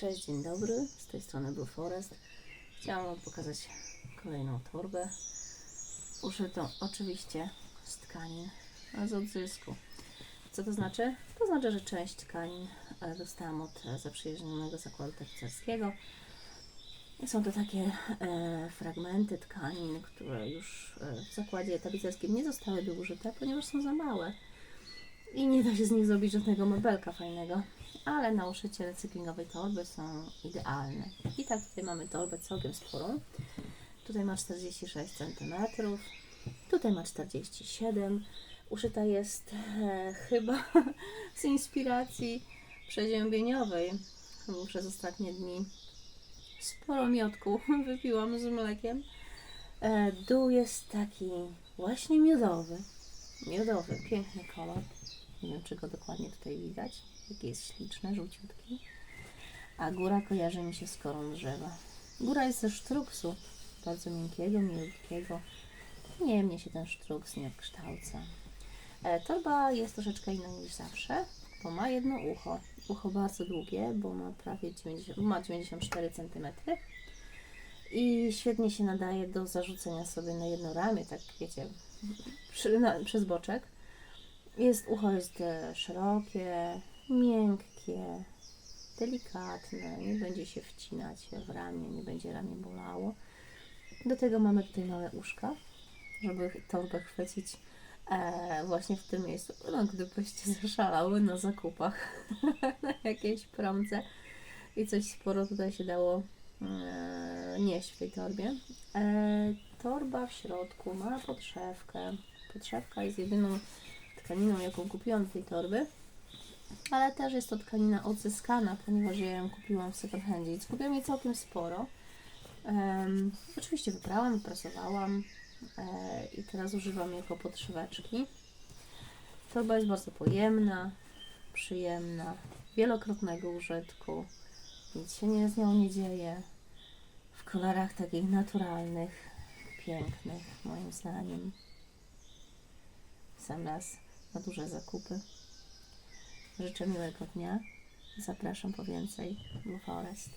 Cześć, dzień dobry. Z tej strony Blue Forest. Chciałam Wam pokazać kolejną torbę. Uszytą oczywiście z tkanin z odzysku. Co to znaczy? To znaczy, że część tkanin e, dostałam od e, zaprzyjaźnionego zakładu tapicerskiego. Są to takie e, fragmenty tkanin, które już e, w zakładzie tapicerskim nie zostałyby użyte, ponieważ są za małe. I nie da się z nich zrobić żadnego mebelka fajnego. Ale na uszycie recyklingowej torby są idealne. I tak tutaj mamy torbę całkiem sporą. Tutaj ma 46 cm. Tutaj ma 47 Uszyta jest e, chyba z inspiracji przeziębieniowej. Przez ostatnie dni sporo miodku wypiłam z mlekiem. E, dół jest taki właśnie miodowy. Miodowy, piękny kolor. Nie wiem, czy go dokładnie tutaj widać. Jaki jest śliczny, żółciutki. A góra kojarzy mi się z korą drzewa. Góra jest ze sztruksu, bardzo miękkiego, miękkiego. Nie mnie się ten sztruks nie odkształca. E, torba jest troszeczkę inna niż zawsze, bo ma jedno ucho. Ucho bardzo długie, bo ma prawie 90, ma 94 cm. I świetnie się nadaje do zarzucenia sobie na jedno ramię, tak wiecie, przy, na, przez boczek. Jest, ucho jest szerokie, miękkie, delikatne, nie będzie się wcinać w ramię, nie będzie ramię bolało. Do tego mamy tutaj małe uszka, żeby torbę chwycić e, właśnie w tym miejscu. No, gdybyście zaszalały na zakupach, na jakiejś promce i coś sporo tutaj się dało e, nieść w tej torbie. E, torba w środku ma podszewkę. Podszewka jest jedyną tkaniną, jaką kupiłam do tej torby. Ale też jest to tkanina odzyskana, ponieważ ja ją kupiłam w second handzie. Więc kupiłam jej całkiem sporo. Em, oczywiście wyprałam, wyprasowałam e, i teraz używam jako podszyweczki. Torba jest bardzo pojemna, przyjemna, wielokrotnego użytku. Nic się nie, z nią nie dzieje. W kolorach takich naturalnych, pięknych, moim zdaniem. Sam raz na duże zakupy. Życzę miłego dnia. Zapraszam po więcej Blue Forest.